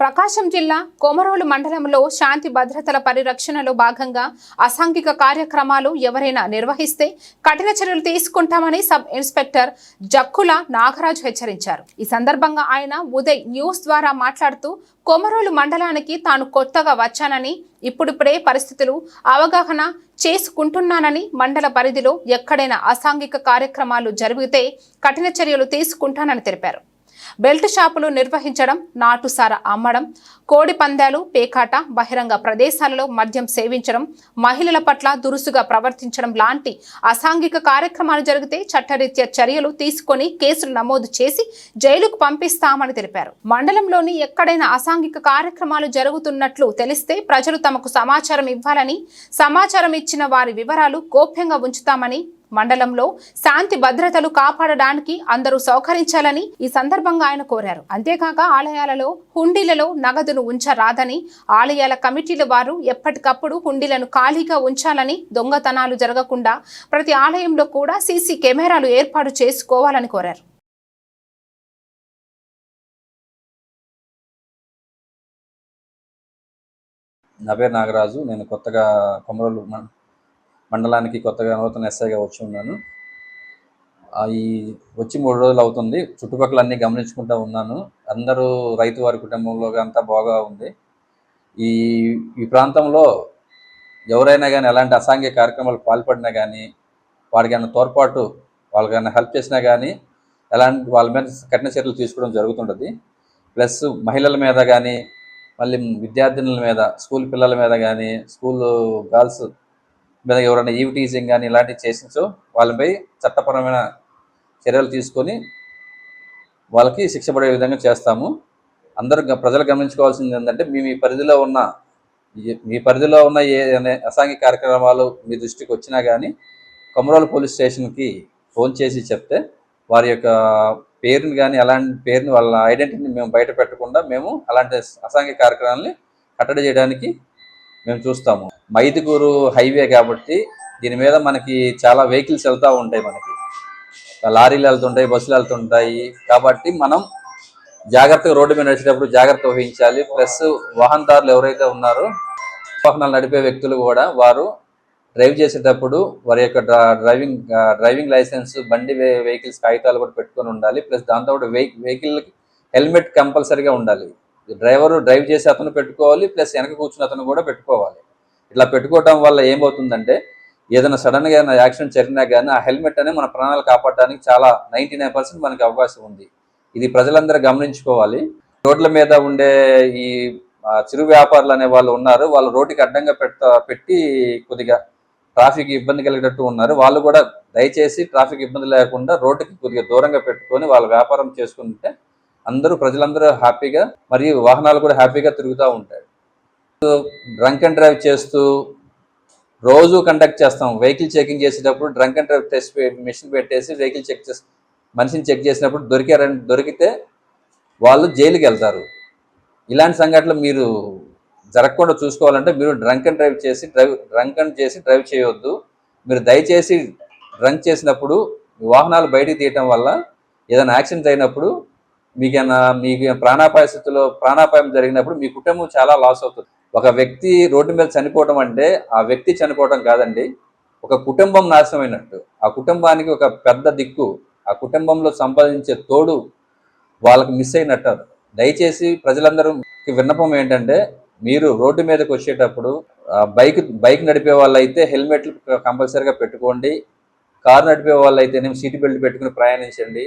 ప్రకాశం జిల్లా కొమరోలు మండలంలో శాంతి భద్రతల పరిరక్షణలో భాగంగా అసాంఘిక కార్యక్రమాలు ఎవరైనా నిర్వహిస్తే కఠిన చర్యలు తీసుకుంటామని సబ్ ఇన్స్పెక్టర్ జక్కుల నాగరాజు హెచ్చరించారు. ఈ సందర్భంగా ఆయన ఉదయ్ న్యూస్ ద్వారా మాట్లాడుతూ కొమరోలు మండలానికి తాను కొత్తగా వచ్చానని ఇప్పుడిప్పుడే పరిస్థితులు అవగాహన చేసుకుంటున్నానని మండల పరిధిలో ఎక్కడైనా అసాంఘిక కార్యక్రమాలు జరిగితే కఠిన చర్యలు తీసుకుంటానని తెలిపారు. బెల్ట్ షాపులు నిర్వహించడం నాటుసార అమ్మడం కోడి పందాలు పేకాట బహిరంగ ప్రదేశాలలో మద్యం సేవించడం మహిళల పట్ల దురుసుగా ప్రవర్తించడం లాంటి అసాంఘిక కార్యక్రమాలు జరిగితే చట్టరీత్యా చర్యలు తీసుకొని కేసులు నమోదు చేసి జైలుకు పంపిస్తామని తెలిపారు. మండలంలోని ఎక్కడైనా అసాంఘిక కార్యక్రమాలు జరుగుతున్నట్లు తెలిస్తే ప్రజలు తమకు సమాచారం ఇవ్వాలని సమాచారం ఇచ్చిన వారి వివరాలు గోప్యంగా ఉంచుతామని మండలంలో శాంతి భద్రతలు కాపాడడానికి అందరూ సహకరించాలని ఈ సందర్భంగా ఆయన కోరారు. అంతేకాక ఆలయాలలో హుండీలలో నగదును ఉంచరాదని ఆలయాల కమిటీల వారు ఎప్పటికప్పుడు హుండీలను ఖాళీగా ఉంచాలని దొంగతనాలు జరగకుండా ప్రతి ఆలయంలో కూడా సీసీ కెమెరాలు ఏర్పాటు చేసుకోవాలని కోరారు. నా పేరు నాగరాజు. నేను కొత్తగా కొమరలు మండలానికి కొత్తగా నూతన ఎస్ఐగా వచ్చి ఉన్నాను. ఈ వచ్చి మూడు రోజులు అవుతుంది. చుట్టుపక్కల అన్నీ గమనించుకుంటూ ఉన్నాను. అందరూ రైతు వారి కుటుంబంలో అంతా బాగా ఉంది. ఈ ఈ ప్రాంతంలో ఎవరైనా కానీ ఎలాంటి అసాంఘిక కార్యక్రమాలు పాల్పడినా కానీ వారికి ఏమైనా తోడ్పాటు వాళ్ళకి హెల్ప్ చేసినా కానీ ఎలాంటి వాళ్ళ మీద కఠిన చర్యలు తీసుకోవడం జరుగుతుంటుంది. ప్లస్ మహిళల మీద కానీ మళ్ళీ విద్యార్థినుల మీద స్కూల్ పిల్లల మీద కానీ స్కూల్ గర్ల్స్ మీద ఎవరైనా ఈవ్ టీజింగ్ కానీ ఇలాంటివి చేసించో వాళ్ళపై చట్టపరమైన చర్యలు తీసుకొని వాళ్ళకి శిక్ష పడే విధంగా చేస్తాము. అందరూ ప్రజలు గమనించుకోవాల్సింది ఏంటంటే మీ మీ పరిధిలో ఉన్న మీ పరిధిలో ఉన్న ఏ అసాంఘిక కార్యక్రమాలు మీ దృష్టికి వచ్చినా కానీ కొమరోలు పోలీస్ స్టేషన్కి ఫోన్ చేసి చెప్తే వారి యొక్క పేరుని కానీ అలాంటి పేరుని వాళ్ళ ఐడెంటిటీని మేము బయట పెట్టకుండా మేము అలాంటి అసాంఘిక కార్యక్రమాలని కట్టడి చేయడానికి మేము చూస్తాము. మైదుగూరు హైవే కాబట్టి దీని మీద మనకి చాలా వెహికల్స్ వెళ్తూ ఉంటాయి మనకి. లారీలు వెళ్తుంటాయి బస్సులు వెళ్తుంటాయి. కాబట్టి మనం జాగ్రత్తగా రోడ్డు మీద నడిచేటప్పుడు జాగ్రత్త వహించాలి. ప్లస్ వాహనదారులు ఎవరైతే ఉన్నారో వాహనాలు నడిపే వ్యక్తులు కూడా వారు డ్రైవ్ చేసేటప్పుడు వారి యొక్క డ్రైవింగ్ డ్రైవింగ్ లైసెన్స్ బండి వెహికల్స్ కాగితాలు కూడా పెట్టుకొని ఉండాలి. ప్లస్ దాంతో పాటు వెహికల్ హెల్మెట్ కంపల్సరీగా ఉండాలి. డ్రైవరు డ్రైవ్ చేసే అతను పెట్టుకోవాలి. ప్లస్ వెనక కూర్చున్న అతను కూడా పెట్టుకోవాలి. ఇట్లా పెట్టుకోవటం వల్ల ఏమవుతుందంటే ఏదైనా సడన్గా ఏదైనా యాక్సిడెంట్ జరిగినా కానీ ఆ హెల్మెట్ అనేది మన ప్రాణాలు కాపాడడానికి చాలా నైంటీ నైన్ పర్సెంట్ మనకి అవకాశం ఉంది. ఇది ప్రజలందరూ గమనించుకోవాలి. రోడ్ల మీద ఉండే ఈ చిరు వ్యాపారులు అనే వాళ్ళు ఉన్నారు. వాళ్ళు రోడ్డుకి అడ్డంగా పెట్ట పెట్టి కొద్దిగా ట్రాఫిక్ ఇబ్బంది కలిగేటట్టు ఉన్నారు. వాళ్ళు కూడా దయచేసి ట్రాఫిక్ ఇబ్బంది లేకుండా రోడ్డుకి కొద్దిగా దూరంగా పెట్టుకొని వాళ్ళ వ్యాపారం చేసుకుంటే అందరూ ప్రజలందరూ హ్యాపీగా మరియు వాహనాలు కూడా హ్యాపీగా తిరుగుతూ ఉంటాయి డ్రంక్ అండ్ డ్రైవ్ చేస్తూ రోజు కండక్ట్ చేస్తాం. వెహికల్ చెకింగ్ చేసేటప్పుడు drunk and drive test machine పెట్టేసి వెహికల్ చెక్ చేసి మనిషిని చెక్ చేసినప్పుడు దొరికారని దొరికితే వాళ్ళు జైలుకి వెళ్తారు. ఇలాంటి సంఘటనలు మీరు జరగకుండా చూసుకోవాలంటే మీరు డ్రంక్ అండ్ డ్రైవ్ చేసి డ్రైవ్ డ్రంక్ అండ్ చేసి డ్రైవ్ చేయవద్దు మీరు దయచేసి డ్రంక్ చేసినప్పుడు వాహనాలు బయటికి తీయటం వల్ల ఏదైనా యాక్సిడెంట్ అయినప్పుడు మీకైనా మీకు ప్రాణాపాయ స్థితిలో ప్రాణాపాయం జరిగినప్పుడు మీ కుటుంబం చాలా లాస్ అవుతుంది. ఒక వ్యక్తి రోడ్డు మీద చనిపోవడం అంటే ఆ వ్యక్తి చనిపోవడం కాదండి ఒక కుటుంబం నాశనమైనట్టు. ఆ కుటుంబానికి ఒక పెద్ద దిక్కు ఆ కుటుంబంలో సంపాదించే తోడు వాళ్ళకి మిస్ అయినట్టు దయచేసి ప్రజలందరూ విన్నపం ఏంటంటే మీరు రోడ్డు మీదకి వచ్చేటప్పుడు బైక్ బైక్ నడిపే వాళ్ళైతే హెల్మెట్లు కంపల్సరీగా పెట్టుకోండి కారు నడిపే వాళ్ళు అయితేనేమో సీట్ బెల్ట్ పెట్టుకుని ప్రయాణించండి.